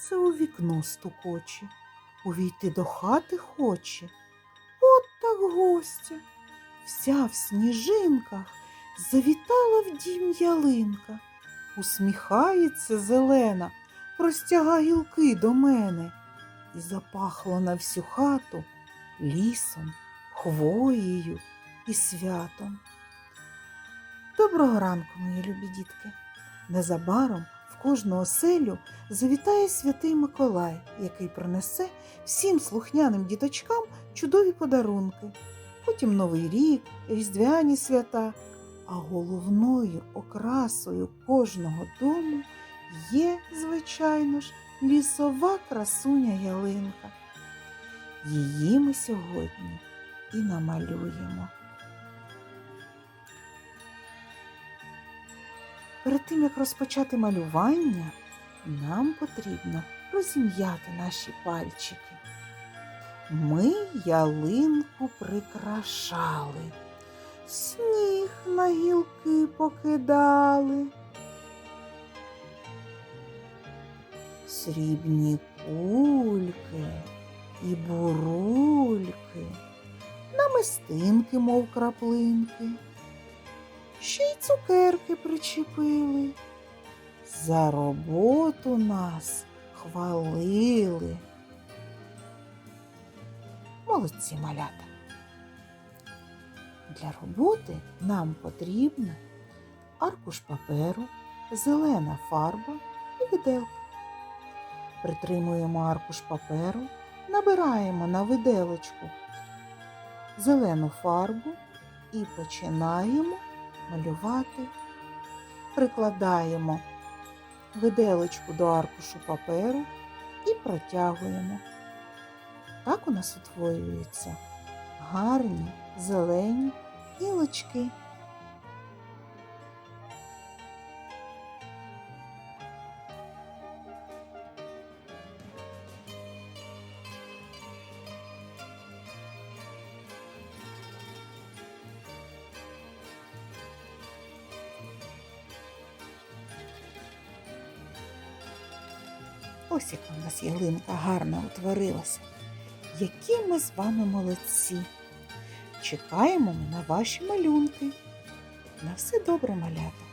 це у вікно стукоче? Увійти до хати хоче. От так гостя. Вся в сніжинках завітала в дім ялинка. Усміхається зелена, простяга гілки до мене і запахло на всю хату лісом, хвоєю і святом. Доброго ранку, мої любі дітки. Незабаром кожну оселю завітає святий Миколай, який принесе всім слухняним діточкам чудові подарунки. Потім Новий рік, Різдвяні свята. А головною окрасою кожного дому є, звичайно ж, лісова красуня ялинка. Її ми сьогодні і намалюємо. Перед тим, як розпочати малювання, нам потрібно розім'яти наші пальчики. Ми ялинку прикрашали, сніг на гілки покидали. Срібні кульки і бурульки, намистинки, мов краплинки ще й цукерки причепили. За роботу нас хвалили. Молодці малята. Для роботи нам потрібно аркуш паперу, зелена фарба і виделка. Притримуємо аркуш паперу, набираємо на виделочку зелену фарбу і починаємо малювати. Прикладаємо виделочку до аркушу паперу і протягуємо. Так у нас утворюються гарні зелені гілочки. Ось яка в нас ялинка гарна утворилася. Які ми з вами молодці. Чекаємо ми на ваші малюнки. На все добре, малята.